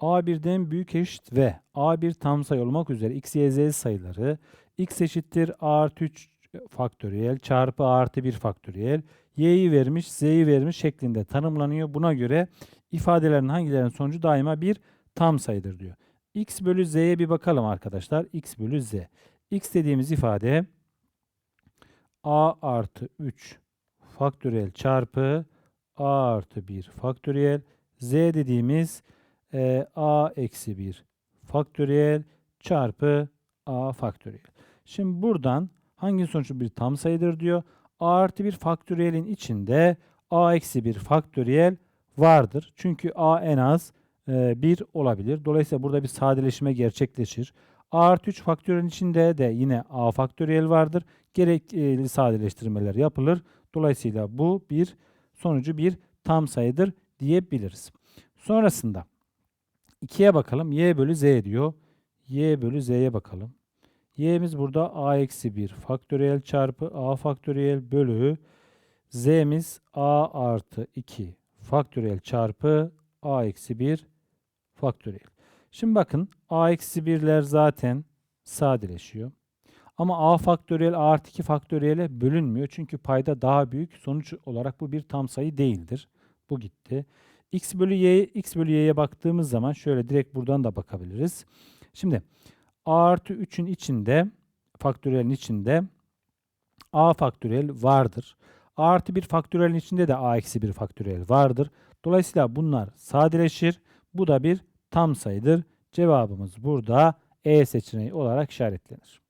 A1'den büyük eşit ve A1 tam sayı olmak üzere x, y, z sayıları x eşittir a artı 3 faktöriyel çarpı a artı 1 faktöriyel y'yi vermiş, z'yi vermiş şeklinde tanımlanıyor. Buna göre ifadelerin hangilerinin sonucu daima bir tam sayıdır diyor. x bölü z'ye bir bakalım arkadaşlar. x bölü z. x dediğimiz ifade a artı 3 faktöriyel çarpı a artı 1 faktöriyel z dediğimiz e, a eksi 1 faktöriyel çarpı a faktöriyel. Şimdi buradan hangi sonucu bir tam sayıdır diyor. a artı 1 faktöriyelin içinde a eksi 1 faktöriyel vardır. Çünkü a en az e, 1 olabilir. Dolayısıyla burada bir sadeleşme gerçekleşir. a artı 3 faktöriyelin içinde de yine a faktöriyel vardır. Gerekli sadeleştirmeler yapılır. Dolayısıyla bu bir sonucu bir tam sayıdır diyebiliriz. Sonrasında 2'ye bakalım. y bölü z diyor. y bölü z'ye bakalım. y'miz burada a eksi 1 faktöriyel çarpı a faktöriyel bölü z'miz a artı 2 faktöriyel çarpı a eksi 1 faktöriyel. Şimdi bakın a eksi 1'ler zaten sadeleşiyor. Ama a faktöriyel a artı 2 faktöriyele bölünmüyor. Çünkü payda daha büyük. Sonuç olarak bu bir tam sayı değildir. Bu gitti. X bölü y, x bölü y'ye baktığımız zaman şöyle direkt buradan da bakabiliriz. Şimdi a artı 3'ün içinde faktöriyelin içinde a faktöriyel vardır. a artı 1 faktöriyelin içinde de a eksi 1 faktöriyel vardır. Dolayısıyla bunlar sadeleşir. Bu da bir tam sayıdır. Cevabımız burada E seçeneği olarak işaretlenir.